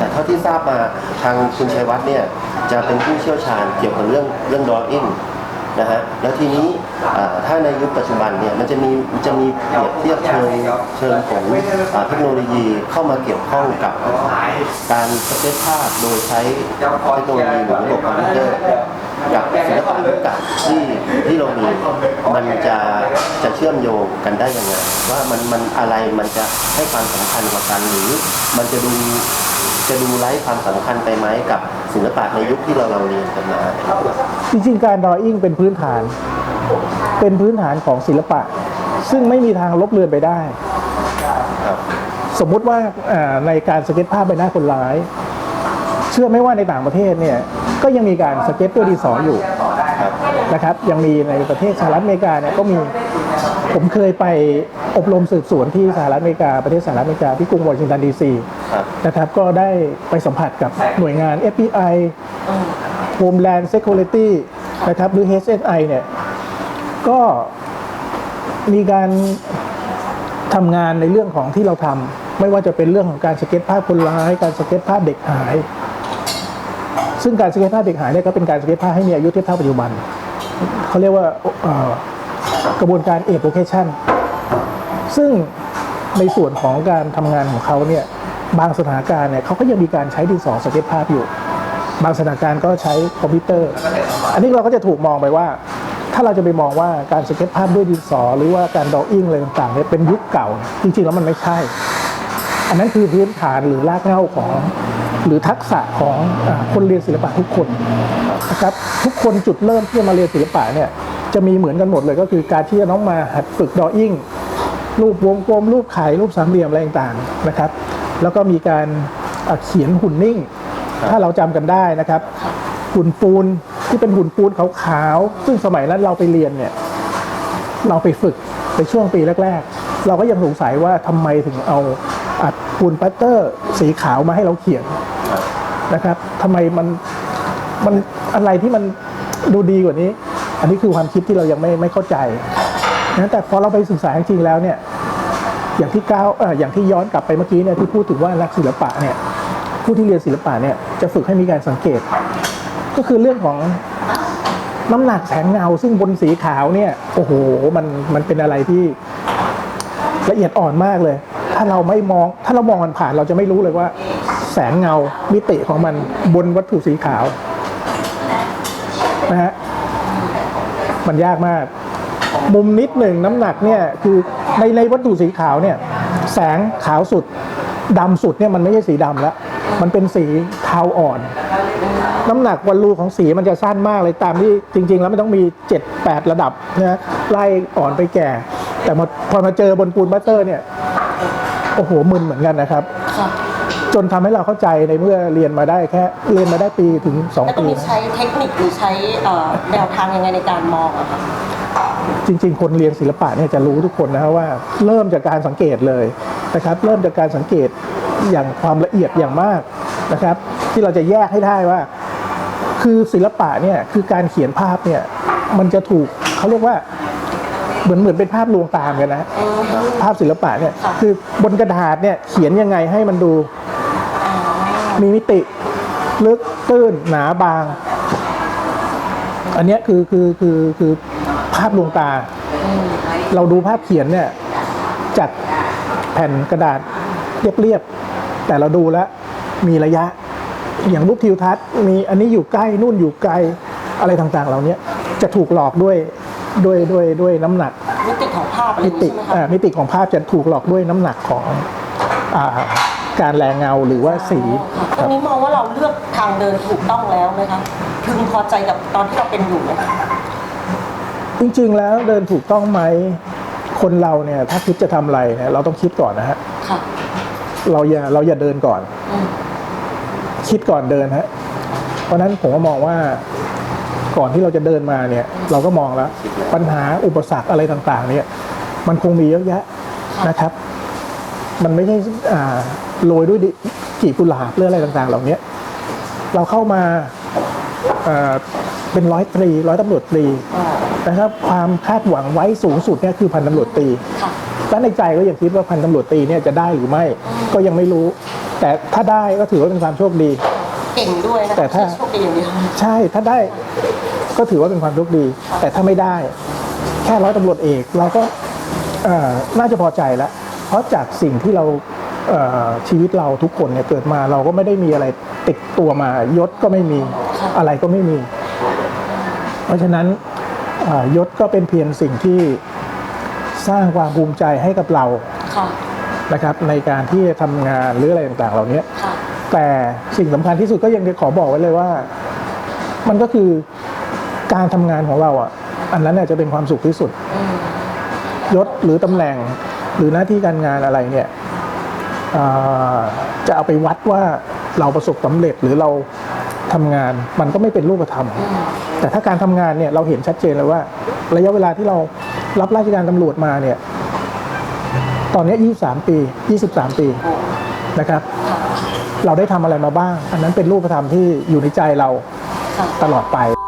แต่เท่าที่ทราบมาทางคุณชัยวัฒน์เนี่ยจะเป็นผู้เชี่ยวชาญเกี่ยวกับเรื่องเรื่อง drawing นะฮะแล้วทีนี้ถ้าในยุคปัจจุบันเนี่ยมันจะมีจะมีเปรียบเทียบเชิงเชิงของอเทคโนโลยีเข้ามาเกี่ยวข้องกับการสเก็ตภาพโดยใช้เทคโนโลยีหรือระบบคอมพิวเตอร์กับศิลปะยุคเก่าที่ที่เรามีมันจะจะเชื่อมโยงกันได้ยังไงว่ามันมันอะไรมันจะให้ความสำคัญกว่ากันหรือมันจะดู จะดูไร้ความสำคัญไปไหมกับศิลปะในยุคที่เราเราเรียนกันมาจริงๆการดรออิ่งเป็นพื้นฐาน เป็นพื้นฐานของศิลปะ ซึ่งไม่มีทางลบเลือนไปได้ สมมุติว่าในการสเก็ตภาพใบหน้าคนร้าย เชื่อไม่ว่าในต่างประเทศเนี่ยก็ยังมีการสเก็ตด้วยดินสออยู่นะครับยังมีในประเทศสหรัฐอเมริกาเนี่ยก็มีผมเคยไป อบรมสืบสวนที่สหรัฐอเมริกาประเทศสหรัฐอเมริกาที่กรุงวอชิงตันดีซีครับนะครับก็ได้ไปสัมผัสกับหน่วยงาน FBI Homeland Security นะครับหรือ HSI เนี่ยก็มีการทำงานในเรื่องของที่เราทำไม่ว่าจะเป็นเรื่องของการสเก็ตภาพคนร้าย การสเก็ตภาพเด็กหาย ซึ่งการสเก็ตภาพเด็กหายเนี่ยก็เป็นการสเก็ตภาพให้มีอายุเทียบเท่าปัจจุบันเขาเรียกว่าเอ่อกระบวนการ evocation ซึ่งในส่วนของการทำงานของเขาเนี่ยบางสถานการณ์เนี่ยเขาก็ยังมีการใช้ดินสอสเก็ตภาพอยู่ บางสถานการณ์ก็ใช้คอมพิวเตอร์ อันนี้เราก็จะถูกมองไปว่า ถ้าเราจะไปมองว่าการสเก็ตภาพด้วยดินสอ หรือว่าการดออิ่งอะไรต่างๆเนี่ยเป็นยุคเก่า จริงๆแล้วมันไม่ใช่ อันนั้นคือพื้นฐานหรือรากเหง้าของหรือทักษะของคนเรียนศิลปะทุกคนนะครับทุกคนจุดเริ่มที่จะมาเรียนศิลปะเนี่ยจะมีเหมือนกันหมดเลยก็คือการที่จะต้องมาหัดฝึกดออิ่ง รูปวงกลม รูปไข่รูปสามเหลี่ยมอะไรต่างๆนะครับ แล้วก็มีการเอ่อเขียนหุ่นนิ่ง ถ้าเราจำกันได้นะครับ หุ่นปูนที่เป็นหุ่นปูนขาวๆซึ่งสมัยนั้นเราไปเรียนเนี่ยเราไปฝึกในช่วงปีแรก ๆ เราก็ยังสงสัยว่าทำไมถึงเอาอัดปูนปัตเตอร์ สีขาวมาให้เราเขียนนะครับทำไมมันมันอะไรที่มันดูดีกว่านี้ อันนี้คือความคิดที่เรายังไม่ไม่เข้าใจนะแต่พอเราไปศึกษาจริงๆแล้วเนี่ย อย่างที่ก้าวอย่างที่ย้อนกลับไปเมื่อกี้เนี่ยที่พูดถึงว่านักศิลปะเนี่ยผู้ที่เรียนศิลปะเนี่ยจะฝึกให้มีการสังเกต ก็คือเรื่องของน้ำหนักแสงเงาซึ่งบนสีขาวเนี่ยโอ้โหมันมันเป็นอะไรที่ละเอียดอ่อนมากเลย ถ้าเราไม่มองถ้าเรามองมันผ่านเราจะไม่รู้เลยว่า แสงเงามิติของมันบนวัตถุสีขาวนะฮะมันยากมาก มุมนิดหนึ่งน้ำหนักเนี่ยคือในในวัตถุสีขาวเนี่ยแสงขาวสุดดำสุดเนี่ยมันไม่ใช่สีดำแล้ว มันเป็นสีเทาอ่อน น้ำหนักวันรูของสีมันจะสั้นมากเลยตามที่จริง ๆ แล้วมันต้องมี 7 8 ระดับนะไล่อ่อนไปแก่ แต่พอพอมาเจอบนปูนบัตเตอร์เนี่ยโอ้โหมึนเหมือนกันนะครับค่ะจนทำให้เราเข้าใจในเมื่อเรียนมาได้แค่เรียนมาได้ปีถึงแล้ว2ตรงปีนี้นะใช้เทคนิคหรือใช้เอ่อแนวทางยังไงในการมองอะคะ จริง ๆ คนเรียนศิลปะเนี่ยจะรู้ทุกคนนะครับว่าเริ่มจากการสังเกตเลยนะครับ เริ่มจากการสังเกตอย่างความละเอียดอย่างมากนะครับ ที่เราจะแยกให้ได้ว่า คือศิลปะเนี่ยคือการเขียนภาพเนี่ยมันจะถูกเขาเรียกว่าเหมือนเหมือนเป็นภาพลวงตามกันนะอืมภาพศิลปะเนี่ยคือบนกระดาษเนี่ยเขียนยังไงให้มันดูมีมิติลึกตื้นหนาบาง อันเนี้ยคือคือคือคือภาพลวงตา เราดูภาพเขียนเนี่ยจากแผ่นกระดาษเรียบๆแต่เราดูแล้วมีระยะ อย่างรูปทิวทัศน์มีอันนี้อยู่ใกล้นู่นอยู่ไกลอะไรต่างๆเหล่านี้จะถูกหลอกด้วยด้วยด้วยด้วยน้ำหนักมิติของภาพอะไรอมิย่างตินี้ใช่ไหมคะอ่ามิติของภาพจะถูกหลอกด้วยน้ำหนักของอาการแรงเงาหรือว่าสีตรงนี้มองว่าเราเลือกทางเดินถูกต้องแล้วไหมคะพึงพอใจกับตอนที่เราเป็นอยู่ไหมคะ จริง ๆ แล้วเดินถูกต้องไหมคนเราเนี่ยถ้าคิดจะทำอะไรเนี่ยเราต้องคิดก่อนนะฮะค่ะเราอย่าเราอย่าเดินก่อน อืมคิดก่อนเดินฮะเพราะฉะนั้นผมก็มองว่าก่อนที่เราจะเดินมาเนี่ย เราก็มองแล้ว ปัญหาอุปสรรคอะไรต่างๆ เนี่ย มันคงมีเยอะแยะนะครับ มันไม่ใช่อ่าโรยด้วยดิกลีบกุหลาบหรืออะไรต่างๆ เหล่านี้เราเข้ามาเอ่อ เป็นร้อยตรีร้อยตำรวจตรีอ่านะครับความคาดหวังไว้สูงสุดเนี่ยคือพันตำรวจตรีค่ะและในใจก็ยังคิดว่าพันตำรวจตรีเนี่ยจะได้หรือไม่ก็ยังไม่รู้ แต่ถ้าได้ก็ถือว่าเป็นความโชคดี เก่งด้วยนะแต่ถ้าไม่ใช่โชคดีอย่างเดียวใช่ถ้าได้ก็ถือว่าเป็นความโชคดี แต่ถ้าไม่ได้ แค่ร้อยตำรวจเอกเราก็เอ่อน่าจะพอใจแล้วเพราะจากสิ่งที่เราเอ่อชีวิตเราทุกคนเนี่ยเกิดมาเราก็ไม่ได้มีอะไรติดตัวมายศก็ไม่มีอะไรก็ไม่มีเพ ราะฉะนั้นเอ่อยศก็เป็นเพียงสิ่งที่สร้างความภูมิใจให้กับเราค่ะนะครับ ในการที่จะทำงานหรืออะไรต่างๆ เหล่านี้ค่ะแต่สิ่งสำคัญที่สุดก็ยังจะขอบอกไว้เลยว่า มันก็คือการทำงานของเราอะ อันนั้นเนี่ยจะเป็นความสุขที่สุดอืมยศหรือตำแหน่งหรือหน้าที่การงานอะไรเนี่ยอ่าจะเอาไปวัดว่าเราประสบสำเร็จหรือเรา ทำงานมันก็ไม่เป็นรูปธรรม แต่ถ้าการทำงานเนี่ยเราเห็นชัดเจนเลยว่า ระยะเวลาที่เรารับราชการตำรวจมาเนี่ยตอนนี้ย23 ปี 23 ปีนะครับ เราได้ทำอะไรมาบ้าง อันนั้นเป็นรูปธรรมที่อยู่ในใจเราตลอดไป